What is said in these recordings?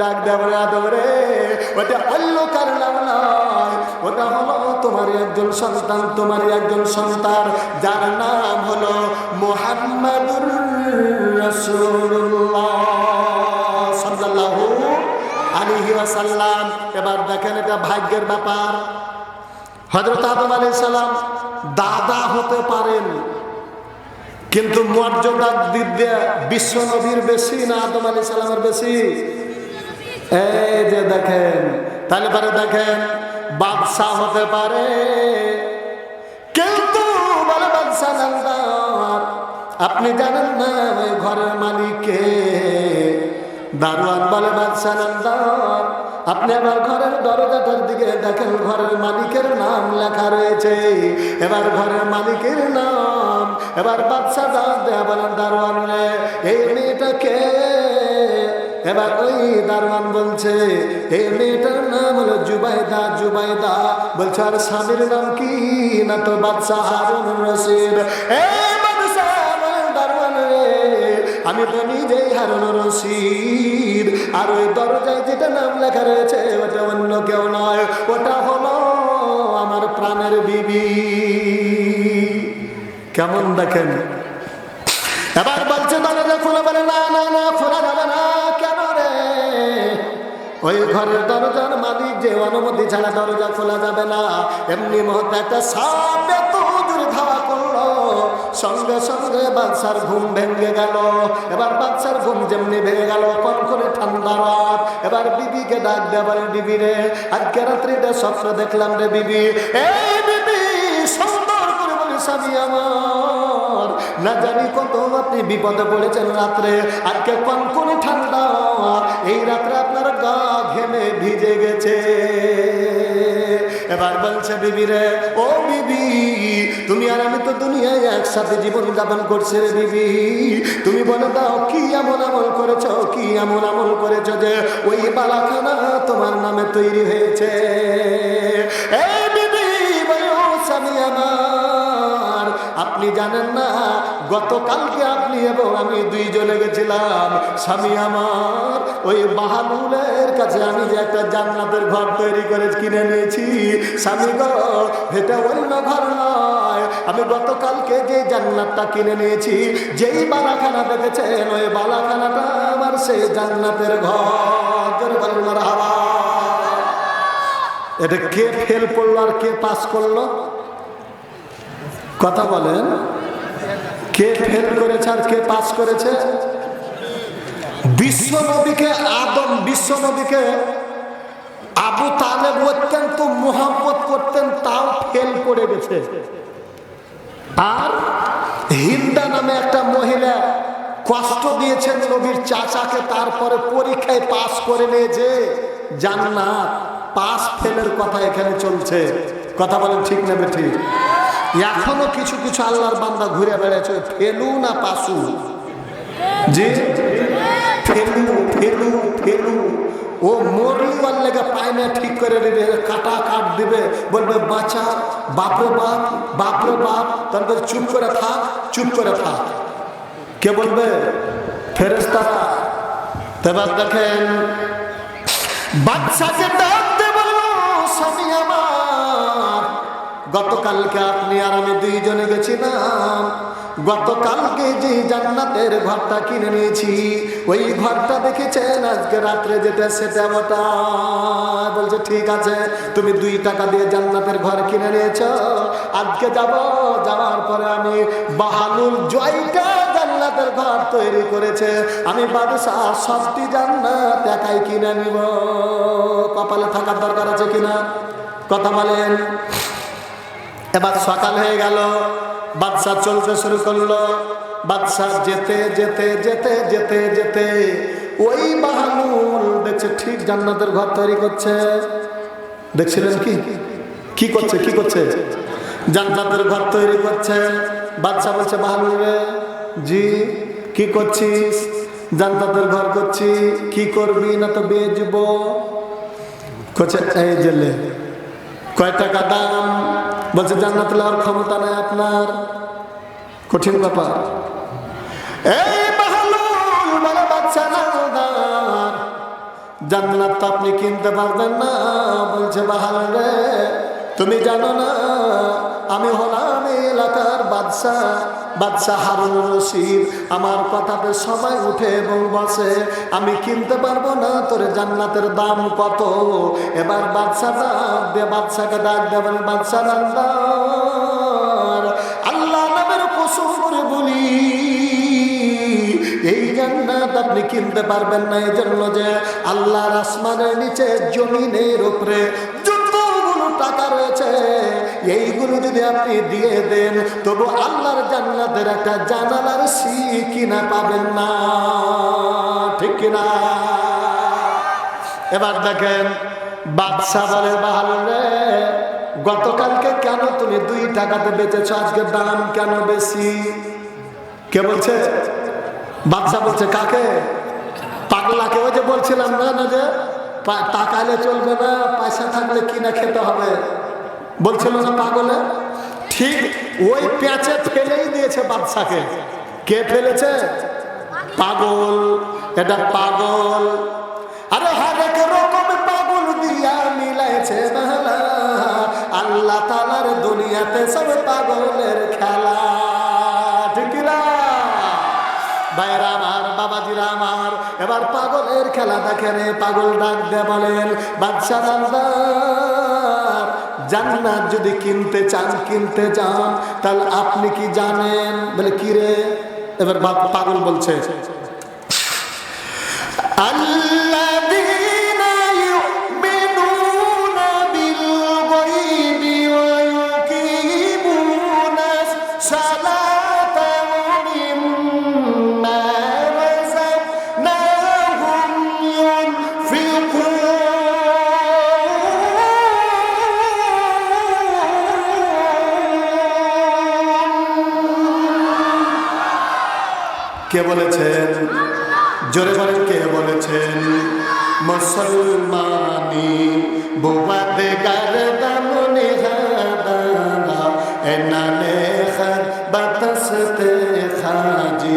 ডাক দেবেন আদরে ওটা অন্য কার নাম নয়। ওটা হলো তোমার একজন সন্তান তোমার একজন সন্তান, যার নাম হলো মোহাম্মদুর সাল্লাল্লাহু আলাইহি ওয়াসাল্লাম। এবার দেখেন এটা ভাগ্যের ব্যাপার। হযরত আদম আলাইহিস সালাম দাদা হতে পারেন, কিন্তু মর্যাদার দিক দিয়ে বিশ্ব নবীর বেশি না আদম আলী সালামের বেশি। এই যে দেখেন, তাহলে পরে দেখেন, বাদশাহ হতে পারে। কিন্তু বলে বাদশাহ আপনি জানেন না ঘরের মালিককে? দারোয়ান বলে বাদশাহ আপনি আবার ঘরের দরজাটার দিকে দেখেন, ঘরের মালিকের নাম লেখা রয়েছে। এবার ঘরের মালিকের নাম, এবার বাদশাহ দেয়া বলেন, দারোয়ান এই মেয়েটাকে এবার ওই দারোয়ান বলছে এই মেয়েটার নাম হলো জুবাইদা জুবাইদা। বলছে, আর স্বামীর নাম কি? না তো বাদশাহ হারুন রশিদ। আমি তো নিজেই হারুন রশিদ। আর ওই দরজায় যেটা নাম লেখা রয়েছে, ওটা অন্য কেউ নয়, ওটা হলো আমার প্রাণের বিবি। কেমন দেখেন? এবার বলছে, দরজা খুলে বলে, না না না, খোলা ওই ঘরের দরজার মালিক যে অনুমতি ছাড়া দরজা খোলা যাবে না, এমনি মুহূর্তে একটা সাপ এত ধাওয়া করল। সঙ্গে সঙ্গে বাদশার ঘুম ভেঙে গেল। এবার বাদশার ঘুম যেমনি ভেঙে গেল কন করে ঠান্ডা রাত এবার বিবিকে ডাক দেবার বিবি রে, আজকে রাত্রিতে স্বপ্ন দেখলাম রে বিবি। এই বিবি, সুন্দর করে বলি স্বামী আমার। না জানি কত আপনি বিপদে পড়েছেন রাত্রে আর আজকে কনকনে ঠান্ডা, এই রাত্রে আপনার গা ঘেমে ভিজে গেছে। এবার বলছে, বিবি রে, ও বিবি, তুমি আর আমি তো দুনিয়ায় একসাথে জীবন যাপন করছে রে বিবি। তুমি বলে দাও, কি এমন আমল করেছ, কি এমন আমল করেছ যে ওই বালাখানা তোমার নামে তৈরি হয়েছে? এই আপনি জানেন না, গতকালকে আপনি এবং আমি দুইজনে গেছিলাম। স্বামী আমার, ওই বাহাদুরের কাছে আমি যে একটা জান্নাতের ঘর তৈরি করে কিনে নিয়েছি। স্বামী গো, এটা অন্য ঘর নয়। আমি গতকালকে যে জান্নাতটা কিনে নিয়েছি, যেই বালাখানা দেখেছেন, ওই বালাখানাটা আমার সেই জান্নাতের ঘর। জোরে এটা কে ফেল করল আর কে পাস করল? কথা বলেন। কে ফেল করেছে আর কে পাস করেছে? বিশ্ব নবীকে আদম বিশ্ব নবীকে আবু তালেব অত্যন্ত মোহাম্মত করতেন, তাও ফেল করে গেছে। আর হিন্দা নামে একটা মহিলা কষ্ট দিয়েছেন নবীর চাচাকে, তারপরে পরীক্ষায় পাস করে নিয়েছে জান্নাত পাস ফেলের কথা এখানে চলছে। কথা বলেন ঠিক নেবে ঠিক এখনও কিছু কিছু আল্লাহর বান্দা ঘুরে বেড়াচ্ছে, ফেলু না পাসু? জি? ফেলু ফেলু ফেলু। ও মরলিওয়ার লেগে পায় না ঠিক করে দিবে, কাটা কাট দিবে, বলবে, বাঁচা, বাপরে বাপ বাপরে বাপ। তারপর চুপ করে থাক, চুপ করে থাক। কে বলবে? ফেরেস্তারা এবার দেখেন, বাচ্চাকে ডাক দে বলব স্বামী গতকালকে আপনি আর আমি দুইজনে গেছিলাম। গতকালকে যে জান্নাতের ঘরটা কিনে নিয়েছি, ওই ঘরটা দেখেছেন? আজকে রাত্রে যেটা সেটা ওটা বলছে, ঠিক আছে, তুমি দুই টাকা দিয়ে জান্নাতের ঘর কিনে নিয়েছ। আজকে যাব। যাওয়ার পরে আমি বাহালুল জয়টা জান্নাতের ঘর তৈরি করেছে। আমি বাদশাহ সবটি জান্নাত একাই কিনে নিব। কপালে থাকার দরকার আছে কিনা? কথা বলেন। এবার সকাল হয়ে গেল, বাদশাহ চলতে শুরু করল। বাদশাহ যেতে যেতে যেতে যেতে যেতে ওই বাহানুল দেখছে ঠিক জান্নাতের ঘর তৈরি করছে। দেখছিলেন কি? কি করছে কি করছে? জান্নাতের ঘর তৈরি করছে। বাদশাহ বলছে বাহানুল রে, জি, কি করছিস? জান্নাতের ঘর করছি, কি করবি না তো বেচব করছে এই জেলে, কয় টাকা দাম? বলছে, জান্নাত লওয়ার ক্ষমতা নাই আপনার। কঠিন ব্যাপার। এই জান্নাত তো আপনি কিনতে পারবেন না। বলছে বাহাল রে, তুমি জানো না আমি হলাম এলাকার বাদশাহ বাদশাহ হারুন রশিদ। আমার কথাতে সবাই উঠে এবং বসে, আমি কিনতে পারব না, তোর জান্নাতের দাম কত? এবার বাদশাহ ডাক দে বাদশাকে ডাক দেবেন বাদশাহ আল্লাহ নামের কসম করে বলি, এই জান্নাত আপনি কিনতে পারবেন না এই জন্য যে আল্লাহর আসমানের নিচে, জমিনের উপরে এইগুলো যদি আপনি দিয়ে দেন, তবু আল্লাহর জান্নাতের একটা জানালার সি কিনা পাবেন না। ঠিক কিনা? এবার দেখেন, বাদশাহ বলে বাহাল রে, গতকালকে কেন তুমি দুই টাকাতে বেচেছো? আজকে দাম কেন বেশি? কে বলছে? বাদশাহ বলছে, কাকে? পাগলাকে, ওই যে বলছিলাম না না যে টাকালে চলবে না, পয়সা থাকলে কিনা খেতে হবে। বলছিল না পাগলে, ঠিক ওই পেঁচে ফেলেই দিয়েছে বাদশাকে। কে ফেলেছে? পাগল, এটা পাগল। আরে হরেক রকম পাগল দিয়া মিলাইছে মালা। আল্লাহ তালার দুনিয়াতে সব পাগলের খেলা। এবার পাগলের খেলা দেখেন পাগল ডাক দে বলেন আল্লাহ জান্নাত যদি কিনতে চান কিনতে চান তাহলে আপনি কি জানেন? বলে, কি রে? এবার পাগল বলছে, আল্লাহ কে বলেছেন? জোরে বলেন কে বলেছেন? মুসলমানি বুয়াদে গরদম নিহাদানা এনানে খার বাতাসতে খাজি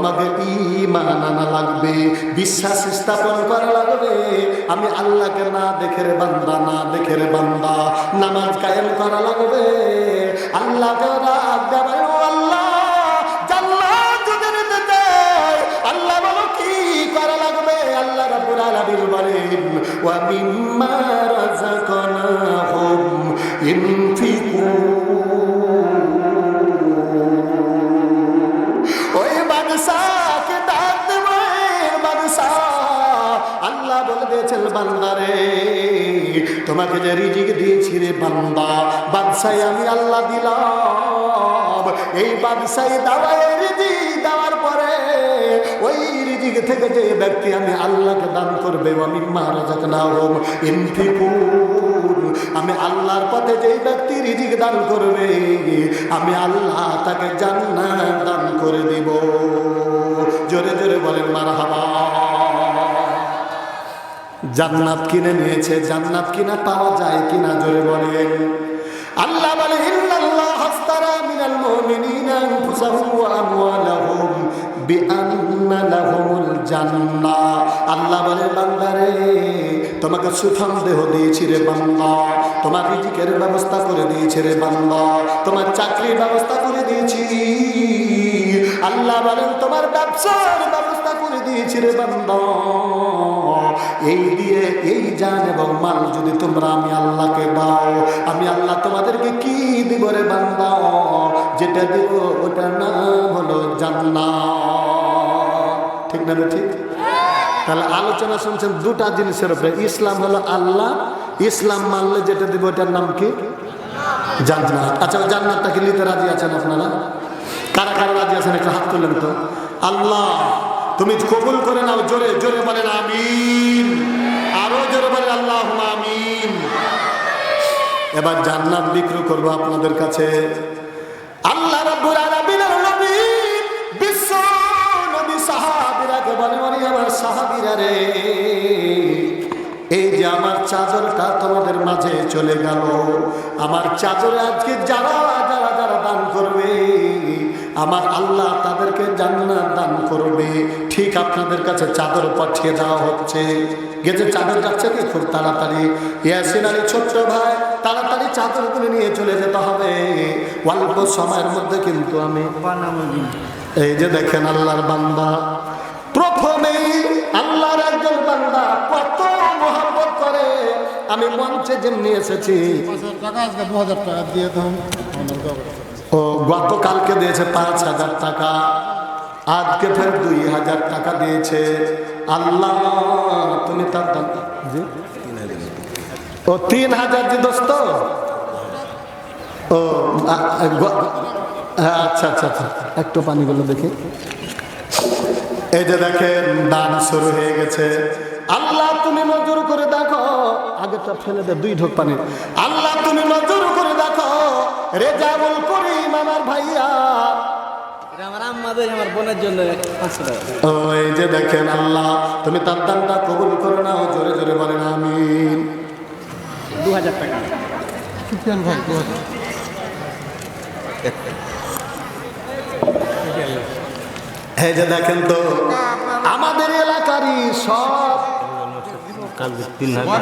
তোমাকে ইমান আনা লাগবে, বিশ্বাস স্থাপন করা লাগবে। আমি আল্লাহকে না দেখে রে বান্দা, না দেখে রে বান্দা, নামাজ কায়েম করা লাগবে। আল্লাহকে রাগ আল্লাহ আল্লাহ বলো কি করা লাগবে? আল্লাহ ওয়া বান্দারে, তোমাকে যে রিজিক দিয়েছি রে বান্দা, বাদশাহ আমি আল্লাহ দিলাম। এই দাওয়ায় রিজিক দেওয়ার পরে ওই রিজিক থেকে যে ব্যক্তি আমি আল্লাহকে দান করবে আমি মহারাজাকে আমি আল্লাহর পথে যেই ব্যক্তি রিজিক দান করবে, আমি আল্লাহ তাকে জান্নাত দান করে দিব। জোরে জোরে বলেন, মারহাবা। জান্নাত কিনে নিয়েছে, জান্নাত কিনা পাওয়া যায় কিনা জোরে বলেন। আল্লাহ বলে, ইন্নাল্লাহ হাস্তারা মিনাল মুমিনিনা আনফুসাহুম ওয়া আমওয়ালাহুম বিআন্না লাহুমুল জান্নাহ আল্লাহ বলে, বান্দারে, তোমাকে সুঠাম দেহ দিয়েছি রে বান্দা। তোমার রিজিকের ব্যবস্থা করে দিয়েছে রে বান্দা। তোমার চাকরির ব্যবস্থা করে দিয়েছি। আল্লাহ বলেন, তোমার ব্যবসার ব্যবস্থা করে দিয়েছি রে বান্দা। এই দিয়ে এই জান এবং মাল যদি তোমরা আমি আল্লাহকে দাও আমি আল্লাহ তোমাদেরকে কি দিব রে যেটা দিব ওটার নাম হলো জান্নাত। ঠিক না ঠিক? তাহলে আলোচনা শুনছেন দুটা জিনিসের উপরে, ইসলাম হলো আল্লাহ, ইসলাম মানলে যেটা দিব ওটার নাম কি? জান্নাত। আচ্ছা জান্নাতটা কি নিতে রাজি আছেন আপনারা? কারা কারা রাজি আছেন একটা হাত তুললেন তো। আল্লাহ তুমি কবুল করে নাও, জোরে জোরে বলেন আমিন। আরও জোরে বলেন আল্লাহ আমিন। এবার জান্নাত বিক্রি করব আপনাদের কাছে। আল্লাহ রাব্বুল আলামিনের নবী, বিশ্ব নবী সাহাবীরাকে বলে আমার সাহাবীরা রে। এই যে আমার চাদরটা তোমাদের মাঝে চলে গেল। আমার চাদরে আজকে যারা যারা যারা দান করবে আমার আল্লাহ তাদেরকে জান্নাত দান করবে। ঠিক আপনাদের কাছে চাদর পাঠিয়ে দেওয়া হচ্ছে। গেছে চাদর যাচ্ছে কি? খুব তাড়াতাড়ি। ইয়াসিন আলী ছোট্ট ভাই, তাড়াতাড়ি চাদরগুলো নিয়ে চলে যেতে হবে। অল্প সময়ের মধ্যে কিন্তু আমি এই যে দেখেন আল্লাহর বান্দা। প্রথমেই আল্লাহর একজন বান্দা কত মহব্বত করে। আমি মঞ্চে যেমনি এসেছি। দু হাজার টাকা দিয়ে দাম ও গতকালকে দিয়েছে পাঁচ হাজার টাকা আজকে ফের দুই হাজার টাকা দিয়েছে। আল্লাহ তুমি তার ও তিন হাজার জি দোস্ত? ও হ্যাঁ, আচ্ছা আচ্ছা আচ্ছা। একটু পানিগুলো দেখি। এই যে দেখেন দান শুরু হয়ে গেছে। আল্লাহ তুমি নজর করে দেখো। আগেটা ফেলে দে দুই ঢোক পানি। আল্লাহ তুমি নজর করে রেজাউল করিম আমার ভাইয়া। এটা আমার আম্মাদের আমার বোনের জন্য পাঁচশো টাকা। ও এই যে দেখেন আল্লাহ তুমি তার দানটা কবুল করে নাও জোরে জোরে বলেন আমিন। দু হাজার টাকা। সুফিয়ান ভাই দু হাজার এই যে দেখেন তো আমাদের এলাকারই সব তিন হাজার